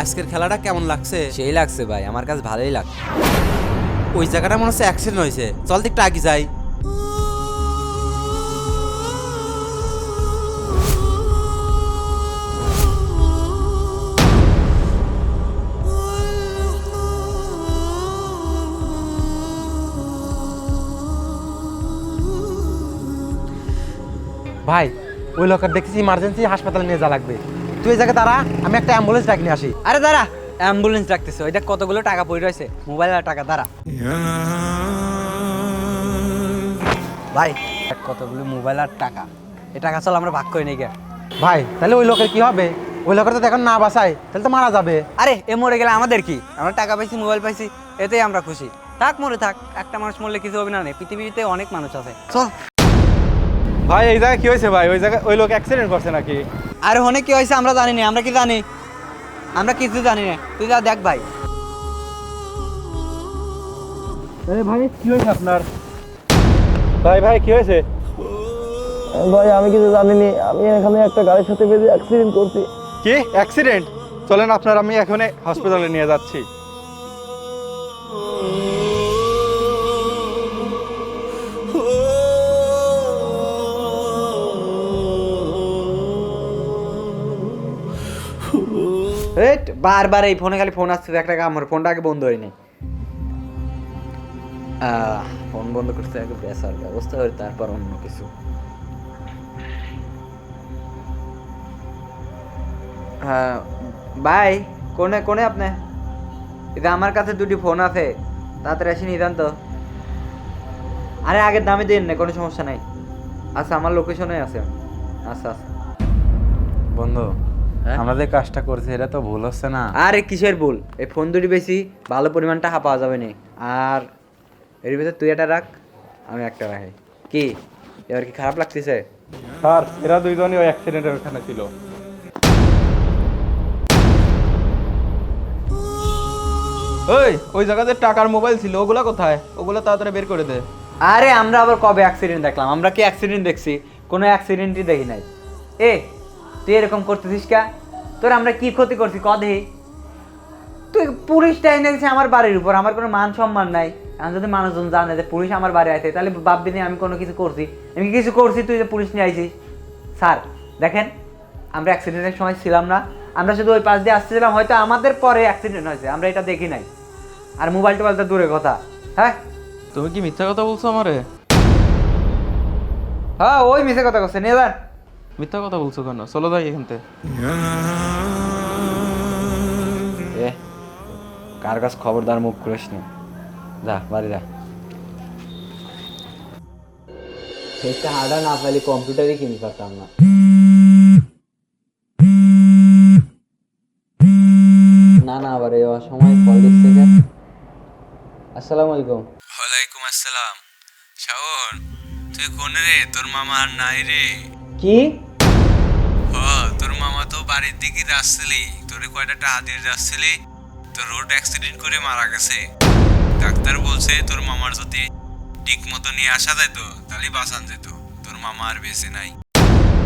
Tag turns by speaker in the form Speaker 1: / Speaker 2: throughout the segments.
Speaker 1: আজকের খেলাটা কেমন লাগছে?
Speaker 2: সেই লাগছে ভাই আমার কাছে ভালোই লাগছে
Speaker 1: ওই জায়গাটা মনে হচ্ছে অ্যাক্সিডেন্ট হয়েছে। চল তো একটু আগে যাই।
Speaker 3: ভাই ওই লোকের দেখেছি ইমার্জেন্সি হাসপাতালে নিয়ে যাওয়া লাগবে। তুই এই জায়গায় দাঁড়া আমি একটা অ্যাম্বুলেন্স ডাকি নিয়ে আসি।
Speaker 2: আরে দাঁড়া অ্যাম্বুলেন্স ডাকতেছে ওইটা কতগুলো টাকা পড়ে রয়েছে? মোবাইল আর টাকা দাঁড়া। ভাই কতগুলো মোবাইল আর টাকা। এই টাকা চল আমরা ভাগ করে নিই গে
Speaker 3: ভাই তাহলে ওই লোকের কি হবে? ওই লোকের তো এখন না বাসায় তাহলে তো মারা যাবে।
Speaker 2: আরে এ মরে গেলে আমাদের কি? আমরা টাকা পাইছি মোবাইল পাইছি এতেই আমরা খুশি। থাক মরে থাক একটা মানুষ মরলে কিছু হবে না রে পৃথিবীতে অনেক মানুষ আছে। চল।
Speaker 4: ভাই এই জায়গায় কি হয়েছে ভাই? ওই জায়গায় ওই লোক অ্যাক্সিডেন্ট করছে নাকি?
Speaker 2: আরে অনেক কি হয়েছে আমরা জানি না আমরা কি জানি? আমরা কিছু জানি না। তুই যা দেখ ভাই।
Speaker 4: আরে ভাই কি হয়েছে আপনার? ভাই ভাই কি হয়েছে?
Speaker 5: ভাই আমি কিছু জানিনি। আমি এখানে একটা গাড়ির সাথে বেঁধে অ্যাক্সিডেন্ট করছি।
Speaker 4: কি? অ্যাক্সিডেন্ট চলেন আপনার আমি এখানে হসপিটালে নিয়ে যাচ্ছি।
Speaker 2: হেট বারবার এই ফোনে খালি ফোন আসছে একটা আমার ফোনটা আগে বন্ধ হয়নি। ফোন বন্ধ করতে আগে বেসার ব্যবস্থা করে তারপর অন্য কিছু। হ্যাঁ ভাই, কোনে কোনে আপনি? এটা আমার কাছে দুটি ফোন আছে, তাড়াতাড়ি এসে নিদান তো আরে, আগের দামে দিন না, কোনো সমস্যা নাই। আচ্ছা আমার লোকেশনে আছে। আচ্ছা আচ্ছা।
Speaker 1: বন্ধু
Speaker 2: হ্যাঁ?
Speaker 1: আমরা যে কাজটা করছি এটা তো ভুল হচ্ছে না।
Speaker 2: আরে কিসের ভুল? এই ফোন দুটি বেশি ভালো পরিমাণ টাকা পাওয়া যাবে না। আর এর ভিতরে তুই এটা রাখ আমি একটা রাখি। কি? এবার কি খারাপ লাগতেছে?
Speaker 4: স্যার এরা দুইজনই ওই অ্যাক্সিডেন্টের ওখানে ছিল। ওই ওই জায়গাতে টাকার মোবাইল ছিল ওগুলা কোথায়? ওগুলো তাড়াতাড়ি বের করে দে।
Speaker 2: আরে আমরা আবার কবে অ্যাক্সিডেন্ট দেখলাম? আমরা কি অ্যাক্সিডেন্ট দেখছি? কোনো অ্যাক্সিডেন্টই দেখি নাই। এ তুই এরকম করতেছিস কা? তোর আমরা কি ক্ষতি করছি? কদে তুই পুলিশ টাইম দেখছি আমার বাড়ির উপর আমার কোনো মান সম্মান নাই। এখন যদি মানুষজন জানে যে পুলিশ আমার বাড়ি আছে তাহলে ভাববি না আমি কোনো কিছু করছি। আমি কিছু করছি? তুই যে পুলিশ নিয়ে আইছিস। স্যার দেখেন আমরা অ্যাক্সিডেন্টের সময় ছিলাম না। আমরা শুধু ওই পাশ দিয়ে আসতেছিলাম হয়তো আমাদের পরে অ্যাক্সিডেন্ট হয়েছে। আমরা এটা দেখি নাই। আর মোবাইল টোবাইল তো দূরের কথা। হ্যাঁ?
Speaker 4: তুমি কি মিথ্যা কথা বলছো আমারে?
Speaker 2: হ্যাঁ ওই মিশে কথা করছে নিয়ে যান।
Speaker 4: মিথ্যা কথা বলছো কেন? চলো যাই এখান থেকে
Speaker 2: এ কার কাছে খবরদার মুখ করিস না? যা বাড়ি যা। একটা হার্ডা না পাইলে কম্পিউটারই কিনে পারতাম না। না না আবার এই সময় কল দিচ্ছে কেন আসসালামু আলাইকুম।
Speaker 1: ওয়ালাইকুম আসসালাম। শাওন তুই কোন রে? তোর মামা আর নাই রে।
Speaker 2: কি?
Speaker 1: ও তোর মামা তো বাড়ির দিকে যাচ্ছিলি। তোরে কয়টা টাকা দিয়ে যাচ্ছিলি? তোর রোড অ্যাক্সিডেন্ট করে মারা গেছে। ডাক্তার বলছে তোর মামার যদি ঠিক মতো নিয়ে আসা যেত তাহলে বাঁচান যেত। তোর মামা আর বেঁচে নাই।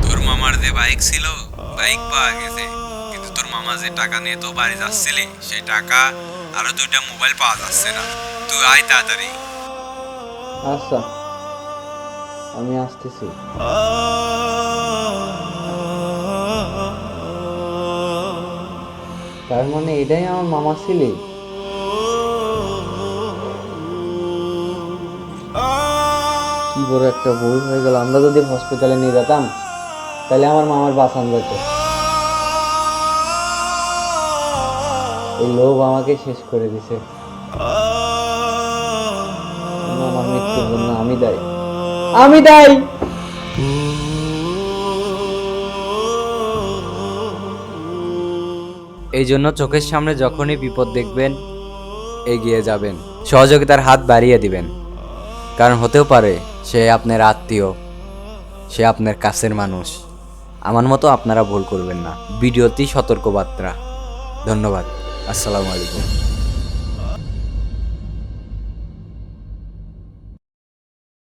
Speaker 1: তোর মামার যে বাইক ছিল বাইক পাওয়া গেছে। কিন্তু তোর মামা যে টাকা নিয়ে তো বাড়ি যাচ্ছিলি সেই টাকা আরও দুইটা মোবাইল পাওয়া যাচ্ছে না। তুই আয় তাড়াতাড়ি।
Speaker 2: আচ্ছা আমি আসতেছি। তার মানে এটাই আমার মামা ছিলে কি বড় একটা ভুল হয়ে গেল। আমরা যদি হসপিটালে নিয়ে যেতাম, তাহলে আমার মামার বাঁচান যেত এই লোভ আমাকে শেষ করে দিছে। মৃত্যুর জন্য আমি দায়ী। আমি দায়ী! এই জন্য চোখের সামনে যখনই বিপদ দেখবেন, এগিয়ে যাবেন। সহযোগিতার হাত বাড়িয়ে দিবেন। কারণ হতেও পারে সে আপনার আত্মীয়, সে আপনার কাছের মানুষ। আমার মতো আপনারা ভুল করবেন না। ভিডিওটি সতর্কবার্তা। ধন্যবাদ। আসসালামু আলাইকুম।